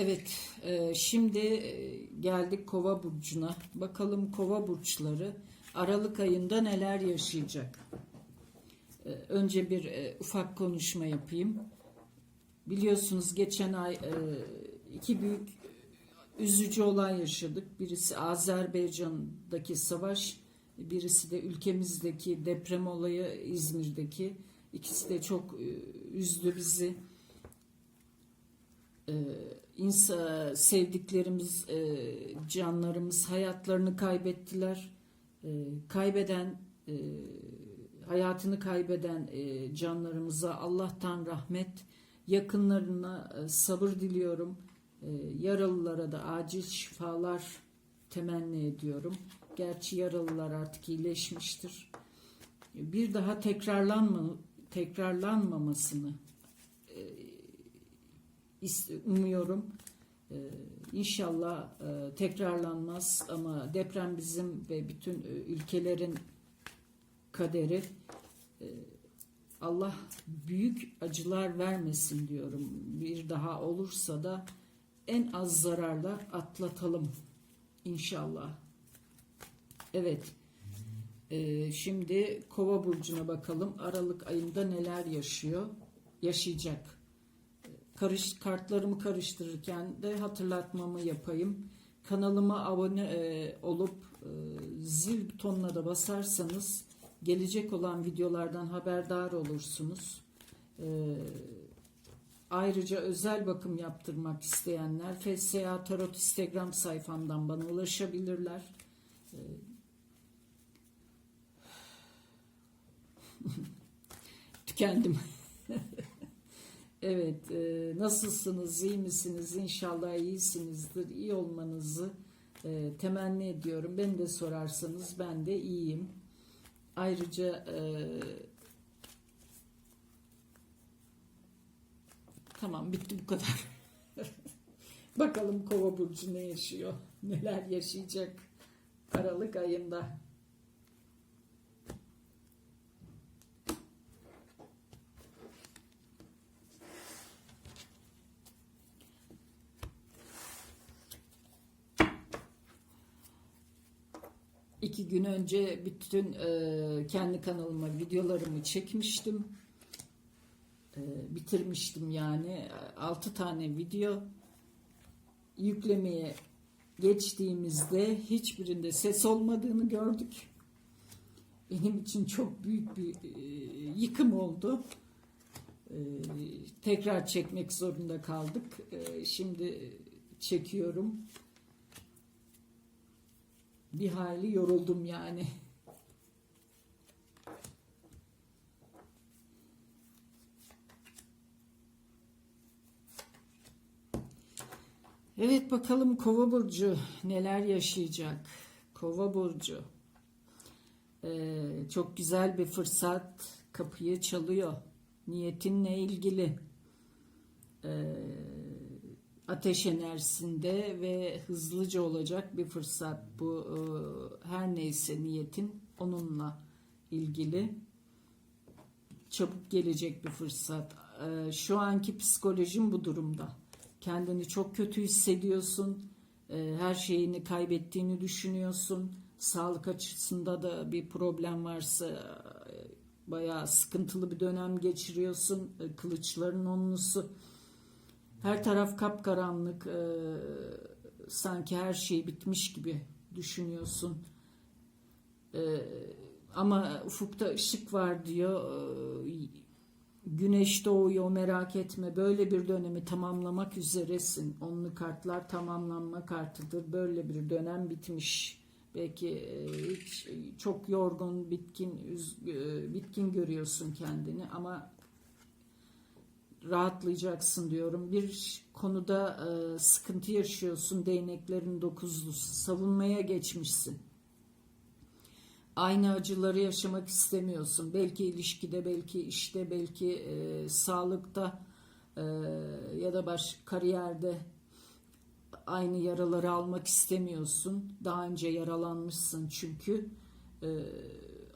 Evet, e, şimdi e, geldik Kova burcuna. Bakalım Kova burçları Aralık ayında neler yaşayacak? E, önce bir ufak konuşma yapayım. Biliyorsunuz geçen ay iki büyük üzücü olay yaşadık. Birisi Azerbaycan'daki savaş, birisi de ülkemizdeki deprem olayı İzmir'deki. İkisi de çok üzdü bizi. Ee, insa, sevdiklerimiz, e, canlarımız hayatlarını kaybettiler. E, kaybeden, e, hayatını kaybeden e, canlarımıza Allah'tan rahmet, yakınlarına e, sabır diliyorum. E, yaralılara da acil şifalar temenni ediyorum. Gerçi yaralılar artık iyileşmiştir. Bir daha tekrarlanma, tekrarlanmamasını umuyorum. Ee, İnşallah e, tekrarlanmaz ama deprem bizim ve bütün e, ülkelerin kaderi. Ee, Allah büyük acılar vermesin diyorum. Bir daha olursa da en az zararla atlatalım İnşallah. Evet. Ee, şimdi Kova burcuna bakalım. Aralık ayında neler yaşıyor? Yaşayacak karış kartlarımı karıştırırken de hatırlatmamı yapayım. Kanalıma abone e, olup e, zil butonuna da basarsanız gelecek olan videolardan haberdar olursunuz. E, ayrıca özel bakım yaptırmak isteyenler FSA Tarot Instagram sayfamdan bana ulaşabilirler. E, tükendim. Evet, e, nasılsınız, iyi misiniz? İnşallah iyisinizdir. İyi olmanızı e, temenni ediyorum. Beni de sorarsanız ben de iyiyim. Ayrıca e, tamam bitti bu kadar. Bakalım Kova burcu ne yaşıyor? Neler yaşayacak Aralık ayında? Gün önce bütün e, kendi kanalıma videolarımı çekmiştim. E, bitirmiştim yani. Altı tane video yüklemeye geçtiğimizde hiçbirinde ses olmadığını gördük. Benim için çok büyük bir e, yıkım oldu. E, tekrar çekmek zorunda kaldık. E, şimdi çekiyorum bir hayli yoruldum yani. Evet bakalım Kova burcu neler yaşayacak. Kova burcu. Ee, çok güzel bir fırsat kapıyı çalıyor. Niyetinle ilgili. Ee, ateş enerjisinde ve hızlıca olacak bir fırsat bu. E, her neyse niyetin onunla ilgili çabuk gelecek bir fırsat. E, şu anki psikolojim bu durumda. Kendini çok kötü hissediyorsun. E, her şeyini kaybettiğini düşünüyorsun. Sağlık açısında da bir problem varsa e, bayağı sıkıntılı bir dönem geçiriyorsun. E, kılıçların onlusu her taraf kapkaranlık, e, sanki her şey bitmiş gibi düşünüyorsun. E, ama ufukta ışık var diyor. E, güneş doğuyor merak etme. Böyle bir dönemi tamamlamak üzeresin. Onlu kartlar tamamlanma kartıdır. Böyle bir dönem bitmiş. Belki e, hiç çok yorgun, bitkin, üz, e, bitkin görüyorsun kendini ama rahatlayacaksın diyorum. Bir konuda e, sıkıntı yaşıyorsun. Değneklerin dokuzlusu. Savunmaya geçmişsin. Aynı acıları yaşamak istemiyorsun. Belki ilişkide, belki işte, belki e, sağlıkta e, ya da baş kariyerde aynı yaraları almak istemiyorsun. Daha önce yaralanmışsın çünkü. E,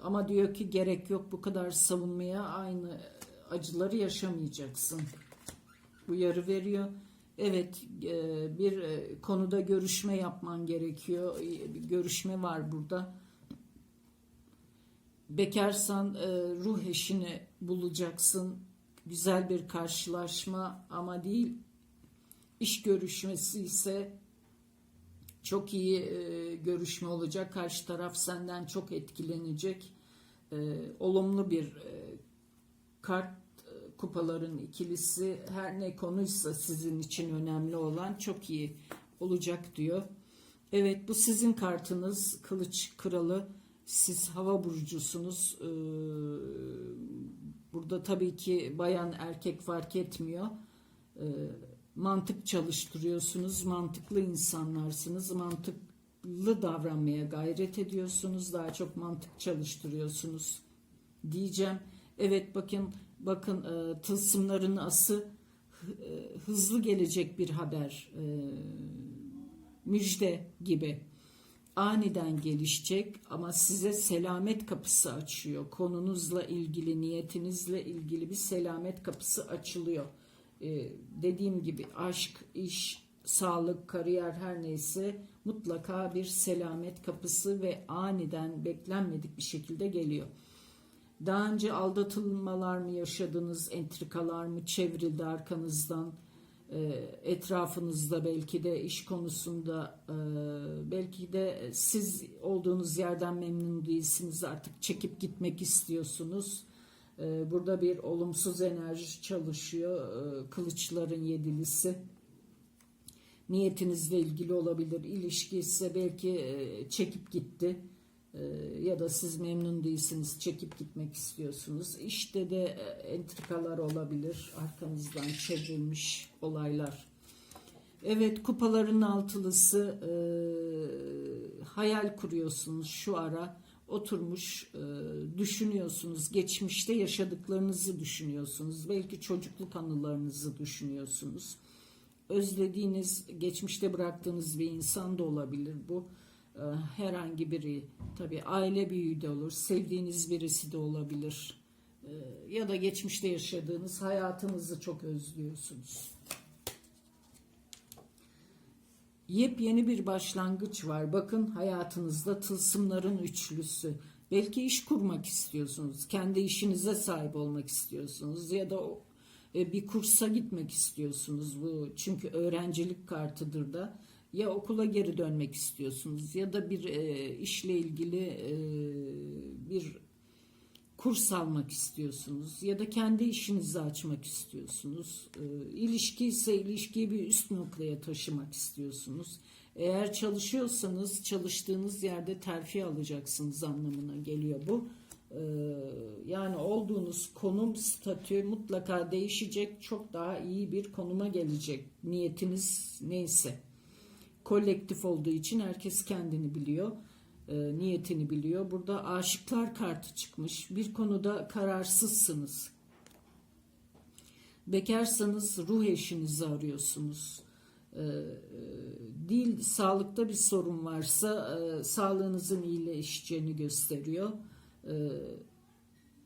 ama diyor ki gerek yok bu kadar savunmaya aynı acıları yaşamayacaksın. Uyarı veriyor. Evet, e, bir e, konuda görüşme yapman gerekiyor. E, Bir görüşme var burada. Bekarsan ruh eşini bulacaksın. Güzel bir karşılaşma ama değil iş görüşmesi ise çok iyi görüşme olacak. Karşı taraf senden çok etkilenecek. Olumlu bir kart kupaların ikilisi her ne konuysa sizin için önemli olan çok iyi olacak diyor. Evet bu sizin kartınız Kılıç Kralı. Siz hava burcusunuz. Ee, burada tabii ki bayan erkek fark etmiyor. Ee, mantık çalıştırıyorsunuz. Mantıklı insanlarsınız. Mantıklı davranmaya gayret ediyorsunuz. Daha çok mantık çalıştırıyorsunuz diyeceğim. Evet bakın bakın e, tılsımların ası e, hızlı gelecek bir haber. E, müjde gibi aniden gelişecek ama size selamet kapısı açıyor. Konunuzla ilgili, niyetinizle ilgili bir selamet kapısı açılıyor. Ee, dediğim gibi aşk, iş, sağlık, kariyer her neyse mutlaka bir selamet kapısı ve aniden beklenmedik bir şekilde geliyor. Daha önce aldatılmalar mı yaşadınız, entrikalar mı çevrildi arkanızdan, e, etrafınızda belki de iş konusunda e, belki de siz olduğunuz yerden memnun değilsiniz artık çekip gitmek istiyorsunuz. E, Burada bir olumsuz enerji çalışıyor e, kılıçların yedilisi niyetinizle ilgili olabilir. İlişki ise belki e, çekip gitti ya da siz memnun değilsiniz, çekip gitmek istiyorsunuz. İşte de e, entrikalar olabilir, arkanızdan çevrilmiş olaylar. Evet, kupaların altılısı e, hayal kuruyorsunuz şu ara. Oturmuş e, düşünüyorsunuz, geçmişte yaşadıklarınızı düşünüyorsunuz, belki çocukluk anılarınızı düşünüyorsunuz özlediğiniz, geçmişte bıraktığınız bir insan da olabilir bu. Ee, Herhangi biri, tabii aile büyüğü de olur, sevdiğiniz birisi de olabilir. Ee, Ya da geçmişte yaşadığınız hayatınızı çok özlüyorsunuz. Yepyeni bir başlangıç var. Bakın hayatınızda tılsımların üçlüsü. Belki iş kurmak istiyorsunuz. Kendi işinize sahip olmak istiyorsunuz. Ya da e, bir kursa gitmek istiyorsunuz. Bu çünkü öğrencilik kartıdır da. Ya okula geri dönmek istiyorsunuz ya da bir e, işle ilgili e, bir kurs almak istiyorsunuz ya da kendi işinizi açmak istiyorsunuz. E, ilişki ise ilişkiyi bir üst noktaya taşımak istiyorsunuz. Eğer çalışıyorsanız çalıştığınız yerde terfi alacaksınız anlamına geliyor bu. E, yani olduğunuz konum, statü mutlaka değişecek. Çok daha iyi bir konuma gelecek. Niyetiniz neyse. Kolektif olduğu için herkes kendini biliyor e, niyetini biliyor. Burada aşıklar kartı çıkmış. Bir konuda kararsızsınız. Bekarsanız ruh eşinizi arıyorsunuz. E, e, dil sağlıkta bir sorun varsa e, sağlığınızın iyileşeceğini gösteriyor. E,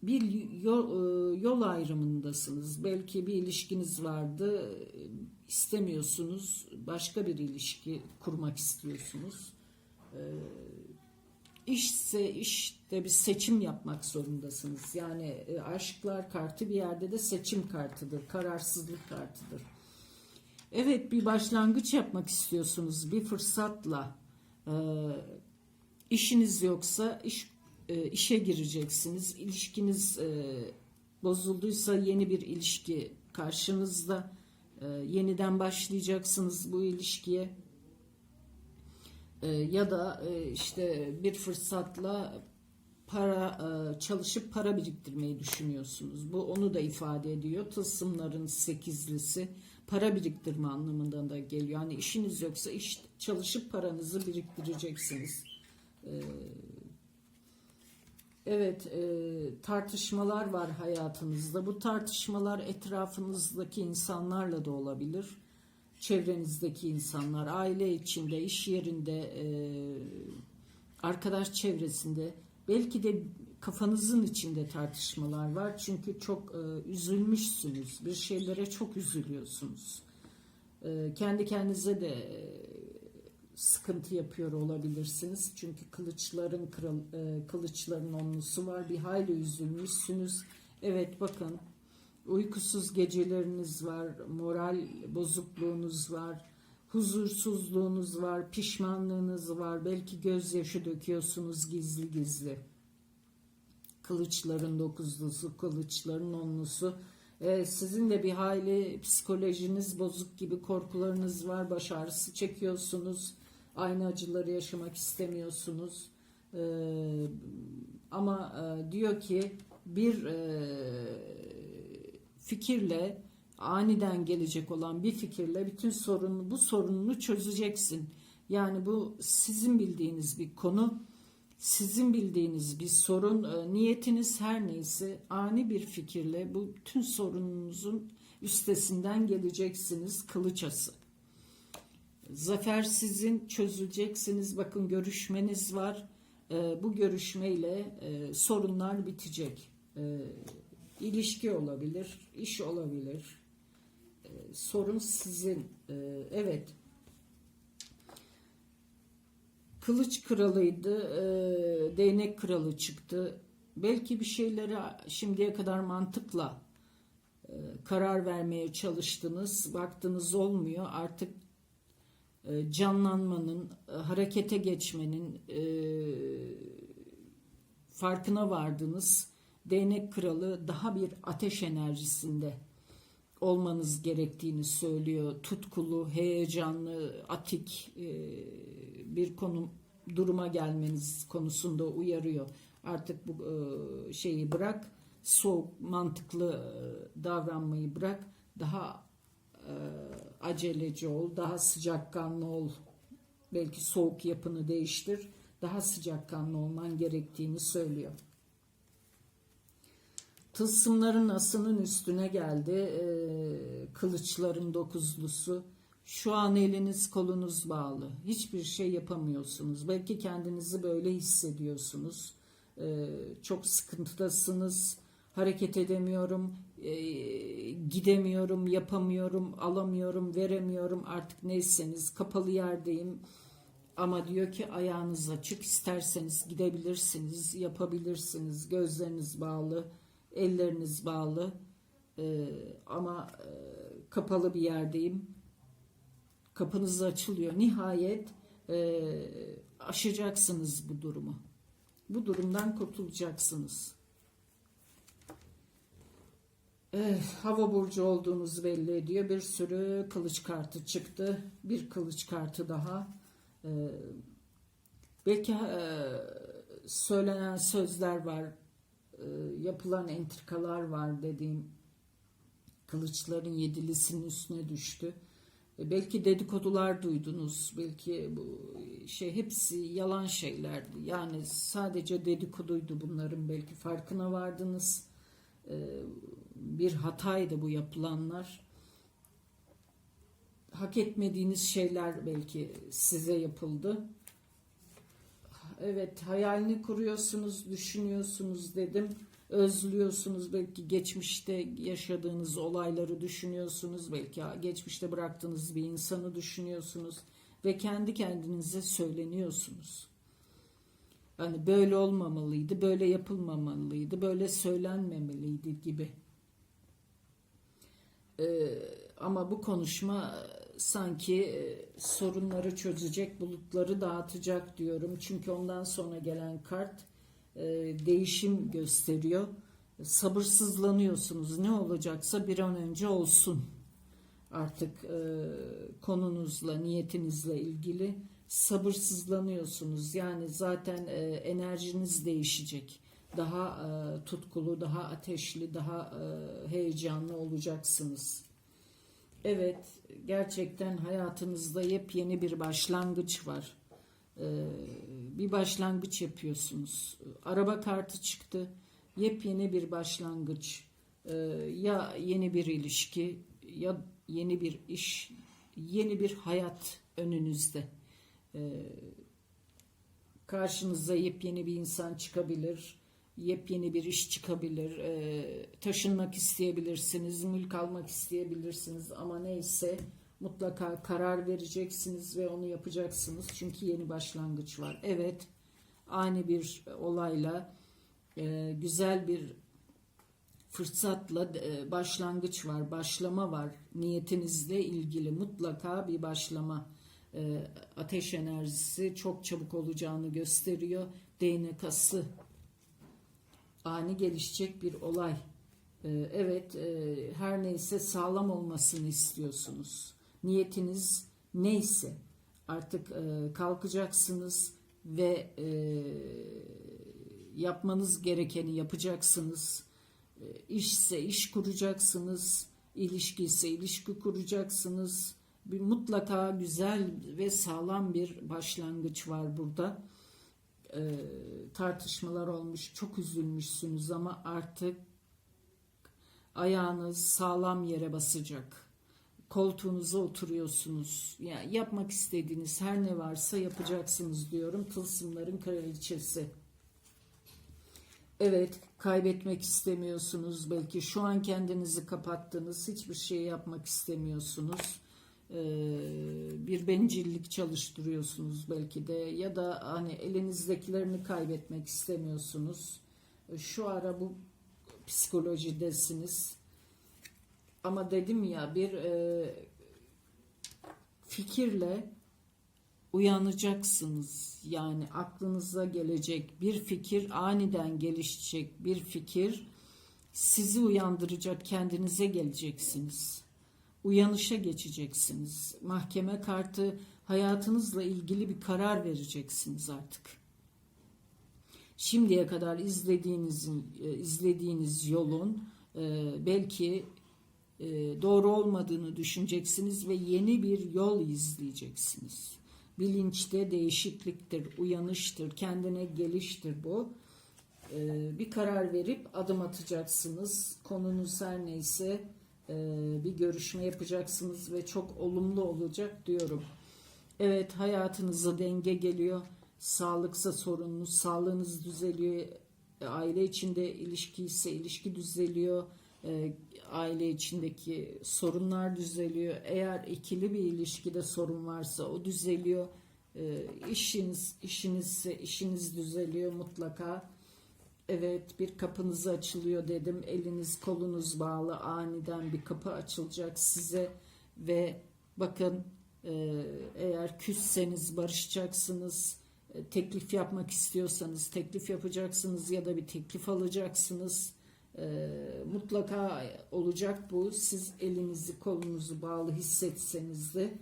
bir yol, e, yol ayrımındasınız. Belki bir ilişkiniz vardı, e, istemiyorsunuz. Başka bir ilişki kurmak istiyorsunuz. E, İşse işte bir seçim yapmak zorundasınız. Yani aşklar kartı bir yerde de seçim kartıdır, kararsızlık kartıdır. Evet bir başlangıç yapmak istiyorsunuz bir fırsatla. İşiniz yoksa iş e, işe gireceksiniz. İlişkiniz e, bozulduysa yeni bir ilişki karşınızda. E, yeniden başlayacaksınız bu ilişkiye. E, ya da e, işte bir fırsatla para e, çalışıp para biriktirmeyi düşünüyorsunuz. Bu onu da ifade ediyor. Tılsımların sekizlisi para biriktirme anlamında da geliyor. Yani işiniz yoksa iş çalışıp paranızı biriktireceksiniz. E, Evet, e, tartışmalar var hayatınızda. Bu tartışmalar etrafınızdaki insanlarla da olabilir. Çevrenizdeki insanlar, aile içinde, iş yerinde, e, arkadaş çevresinde, belki de kafanızın içinde tartışmalar var. Çünkü çok e, üzülmüşsünüz, bir şeylere çok üzülüyorsunuz. E, kendi kendinize de e, sıkıntı yapıyor olabilirsiniz. Çünkü kılıçların kral, e, kılıçların onlusu var. Bir hayli üzülmüşsünüz. Evet bakın uykusuz geceleriniz var, moral bozukluğunuz var, huzursuzluğunuz var, pişmanlığınız var. Belki gözyaşı döküyorsunuz gizli gizli. Kılıçların dokuzlusu, kılıçların onlusu. Ee, sizin de bir hayli psikolojiniz bozuk gibi korkularınız var, baş ağrısı çekiyorsunuz. Aynı acıları yaşamak istemiyorsunuz. Ee, ama e, diyor ki bir e, fikirle aniden gelecek olan bir fikirle bütün sorunu bu sorununu çözeceksin. Yani bu sizin bildiğiniz bir konu, sizin bildiğiniz bir sorun, e, niyetiniz her neyse ani bir fikirle bu bütün sorununuzun üstesinden geleceksiniz kılıçası. Zafer sizin çözüleceksiniz. Bakın görüşmeniz var. E, bu görüşmeyle e, sorunlar bitecek. E, ilişki olabilir, iş olabilir. E, sorun sizin. E, evet. Kılıç kralıydı, e, değnek kralı çıktı. Belki bir şeyleri şimdiye kadar mantıkla e, karar vermeye çalıştınız. Baktınız olmuyor. Artık canlanmanın, e, harekete geçmenin e, farkına vardınız. Değnek kralı daha bir ateş enerjisinde olmanız gerektiğini söylüyor. Tutkulu, heyecanlı, atik bir konu duruma gelmeniz konusunda uyarıyor. Artık bu şeyi bırak, soğuk, mantıklı davranmayı bırak. Daha aceleci ol, daha sıcakkanlı ol. Belki soğuk yapını değiştir. Daha sıcakkanlı olman gerektiğini söylüyor. Tılsımların asının üstüne geldi. Ee, kılıçların dokuzlusu. Şu an eliniz kolunuz bağlı. Hiçbir şey yapamıyorsunuz. Belki kendinizi böyle hissediyorsunuz. Ee, çok sıkıntıdasınız. Hareket edemiyorum. Ee, gidemiyorum, yapamıyorum, alamıyorum, veremiyorum. Artık neyseniz kapalı yerdeyim. Ama diyor ki ayağınız açık. isterseniz gidebilirsiniz, yapabilirsiniz. Gözleriniz bağlı elleriniz bağlı ee, ama e, kapalı bir yerdeyim. Kapınız açılıyor. Nihayet e, aşacaksınız bu durumu. Bu durumdan kurtulacaksınız. Eh, hava burcu olduğunuzu belli ediyor. Bir sürü kılıç kartı çıktı. Bir kılıç kartı daha. Ee, belki e, söylenen sözler var e, yapılan entrikalar var dediğim kılıçların yedilisinin üstüne düştü. E, belki dedikodular duydunuz. Belki bu şey hepsi yalan şeylerdi. Yani sadece dedikoduydu bunların. Belki farkına vardınız. E, bir hataydı bu yapılanlar. Hak etmediğiniz şeyler belki size yapıldı evet hayalini kuruyorsunuz, düşünüyorsunuz dedim. Özlüyorsunuz belki geçmişte yaşadığınız olayları düşünüyorsunuz. Belki geçmişte bıraktığınız bir insanı düşünüyorsunuz. Ve kendi kendinize söyleniyorsunuz. Hani böyle olmamalıydı, böyle yapılmamalıydı, böyle söylenmemeliydi gibi. Ee, ama bu konuşma sanki e, sorunları çözecek, bulutları dağıtacak diyorum. Çünkü ondan sonra gelen kart e, değişim gösteriyor. Sabırsızlanıyorsunuz. Ne olacaksa bir an önce olsun. Artık e, konunuzla, niyetinizle ilgili sabırsızlanıyorsunuz. Yani zaten enerjiniz değişecek. Daha tutkulu, daha ateşli, daha heyecanlı olacaksınız. Evet, gerçekten hayatınızda yepyeni bir başlangıç var. Ee, bir başlangıç yapıyorsunuz. Araba kartı çıktı. Yepyeni bir başlangıç. Ee, ya yeni bir ilişki ya yeni bir iş, yeni bir hayat önünüzde. Ee, karşınıza yepyeni bir insan çıkabilir yepyeni bir iş çıkabilir, e, taşınmak isteyebilirsiniz, mülk almak isteyebilirsiniz ama neyse Mutlaka karar vereceksiniz ve onu yapacaksınız. Çünkü yeni başlangıç var. Evet, ani bir olayla e, güzel bir fırsatla e, başlangıç var, başlama var. Niyetinizle ilgili mutlaka bir başlama. Ateş enerjisi çok çabuk olacağını gösteriyor. Değnek ani gelişecek bir olay. E, evet, e, her neyse sağlam olmasını istiyorsunuz. Niyetiniz neyse artık e, kalkacaksınız ve e, yapmanız gerekeni yapacaksınız. İşse iş kuracaksınız, ilişki ise ilişki kuracaksınız. Bir mutlaka güzel ve sağlam bir başlangıç var burada. E, tartışmalar olmuş, çok üzülmüşsünüz ama artık ayağınız sağlam yere basacak. Koltuğunuza oturuyorsunuz. Yani yapmak istediğiniz her ne varsa yapacaksınız diyorum. Tılsımların kraliçesi. Evet, kaybetmek istemiyorsunuz. Belki şu an kendinizi kapattınız. Hiçbir şey yapmak istemiyorsunuz. Ee, bir bencillik çalıştırıyorsunuz belki de ya da hani elinizdekilerini kaybetmek istemiyorsunuz. Şu ara bu psikolojidesiniz. Ama dedim ya bir e, fikirle uyanacaksınız. Yani aklınıza gelecek bir fikir, aniden gelişecek bir fikir sizi uyandıracak, kendinize geleceksiniz. Uyanışa geçeceksiniz. Mahkeme kartı hayatınızla ilgili bir karar vereceksiniz artık. Şimdiye kadar izlediğinizin e, izlediğiniz yolun e, belki e, doğru olmadığını düşüneceksiniz ve yeni bir yol izleyeceksiniz. Bilinçte değişikliktir, uyanıştır, kendine geliştir bu. Bir karar verip adım atacaksınız. Konunuz her neyse bir görüşme yapacaksınız ve çok olumlu olacak diyorum. Evet hayatınıza denge geliyor Sağlıksa sorununuz, sağlığınız düzeliyor. E, aile içinde ilişki ise ilişki düzeliyor. E, aile içindeki sorunlar düzeliyor. Eğer ikili bir ilişkide sorun varsa o düzeliyor. E, işiniz işinizse işiniz düzeliyor mutlaka. Evet bir kapınız açılıyor dedim. Eliniz kolunuz bağlı aniden bir kapı açılacak size ve bakın eğer küsseniz barışacaksınız e, teklif yapmak istiyorsanız teklif yapacaksınız ya da bir teklif alacaksınız. E, mutlaka olacak bu. Siz elinizi kolunuzu bağlı hissetseniz de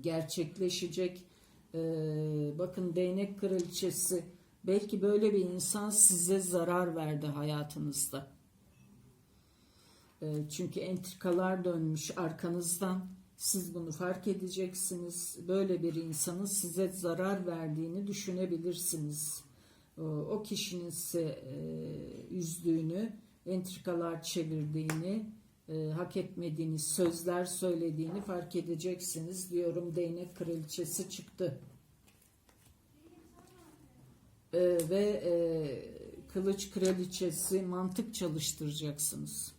gerçekleşecek. E, bakın değnek kraliçesi belki böyle bir insan size zarar verdi hayatınızda. E, çünkü entrikalar dönmüş arkanızdan siz bunu fark edeceksiniz. Böyle bir insanın size zarar verdiğini düşünebilirsiniz. O kişinin size e, üzdüğünü, entrikalar çevirdiğini, e, hak etmediğini, sözler söylediğini fark edeceksiniz diyorum. Değnek kraliçesi çıktı. E, ve kılıç kraliçesi mantık çalıştıracaksınız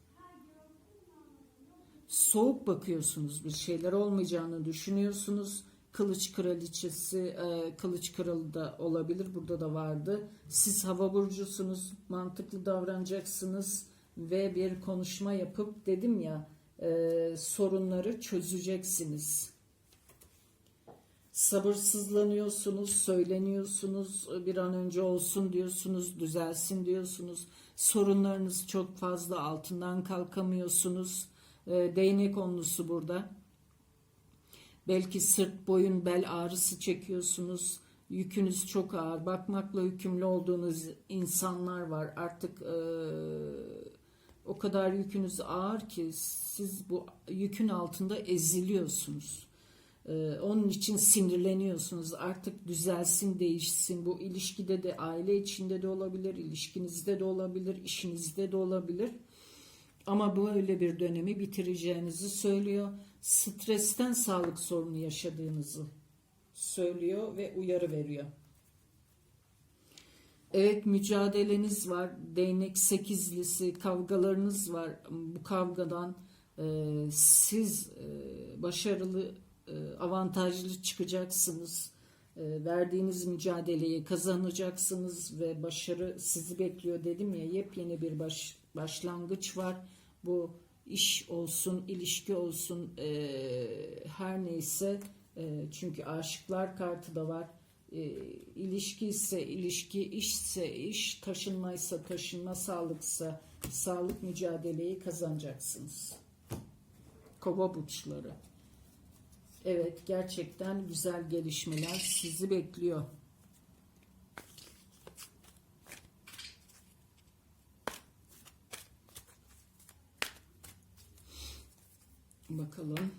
soğuk bakıyorsunuz bir şeyler olmayacağını düşünüyorsunuz. Kılıç kraliçesi, e, kılıç kralı da olabilir. Burada da vardı. Siz hava burcusunuz, mantıklı davranacaksınız ve bir konuşma yapıp dedim ya e, sorunları çözeceksiniz. Sabırsızlanıyorsunuz, söyleniyorsunuz, bir an önce olsun diyorsunuz, düzelsin diyorsunuz. Sorunlarınız çok fazla altından kalkamıyorsunuz e, değnek onlusu burada. Belki sırt, boyun, bel ağrısı çekiyorsunuz. Yükünüz çok ağır. Bakmakla yükümlü olduğunuz insanlar var. Artık e, o kadar yükünüz ağır ki siz bu yükün altında eziliyorsunuz. Ee, onun için sinirleniyorsunuz. Artık düzelsin, değişsin. Bu ilişkide de aile içinde de olabilir, ilişkinizde de olabilir, işinizde de olabilir. Ama böyle bir dönemi bitireceğinizi söylüyor. Stresten sağlık sorunu yaşadığınızı söylüyor ve uyarı veriyor. Evet mücadeleniz var. Değnek sekizlisi kavgalarınız var. Bu kavgadan Ee, siz e, başarılı, e, avantajlı çıkacaksınız. E, verdiğiniz mücadeleyi kazanacaksınız ve başarı sizi bekliyor dedim ya yepyeni bir baş, başlangıç var. Bu iş olsun, ilişki olsun e, her neyse e, çünkü aşıklar kartı da var. E, ilişki ise ilişki, işse iş, taşınmaysa taşınma, sağlıksa sağlık mücadeleyi kazanacaksınız. Kova burçları. Evet gerçekten güzel gelişmeler sizi bekliyor. Bakalım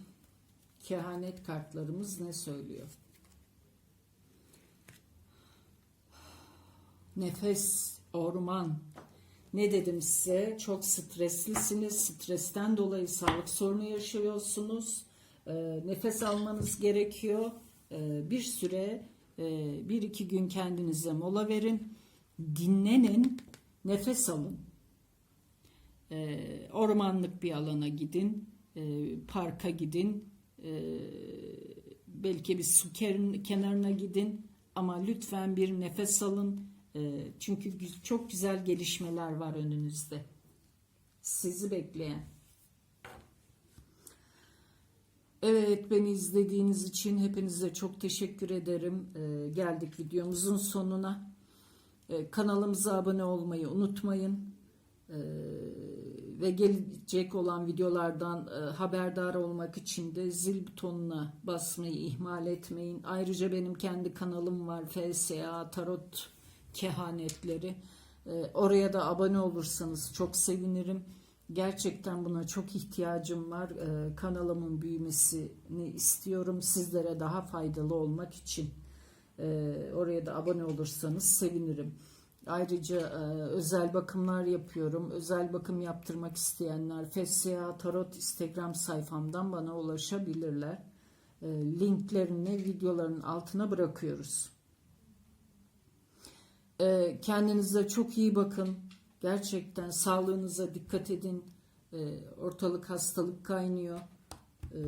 kehanet kartlarımız ne söylüyor? Nefes, orman. Ne dedim size? Çok streslisiniz. Stresten dolayı sağlık sorunu yaşıyorsunuz. Ee, nefes almanız gerekiyor. Ee, bir süre, e, bir iki gün kendinize mola verin. Dinlenin, nefes alın. Ee, ormanlık bir alana gidin, e, parka gidin, e, belki bir su ken- kenarına gidin ama lütfen bir nefes alın. Çünkü çok güzel gelişmeler var önünüzde. Sizi bekleyen. Evet beni izlediğiniz için hepinize çok teşekkür ederim. E, geldik videomuzun sonuna. E, kanalımıza abone olmayı unutmayın. E, ve gelecek olan videolardan e, haberdar olmak için de zil butonuna basmayı ihmal etmeyin. Ayrıca benim kendi kanalım var FSA Tarot Kehanetleri. E, oraya da abone olursanız çok sevinirim. Gerçekten buna çok ihtiyacım var. E, kanalımın büyümesini istiyorum. Sizlere daha faydalı olmak için. E, oraya da abone olursanız sevinirim. Ayrıca e, özel bakımlar yapıyorum. Özel bakım yaptırmak isteyenler FSA Tarot Instagram sayfamdan bana ulaşabilirler. E, linklerini videoların altına bırakıyoruz. E, kendinize çok iyi bakın. Gerçekten sağlığınıza dikkat edin. E, ortalık hastalık kaynıyor. E,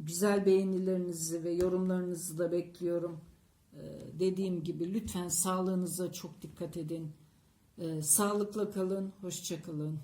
güzel beğenilerinizi ve yorumlarınızı da bekliyorum. Ee, dediğim gibi lütfen sağlığınıza çok dikkat edin. Ee, sağlıkla kalın, hoşça kalın.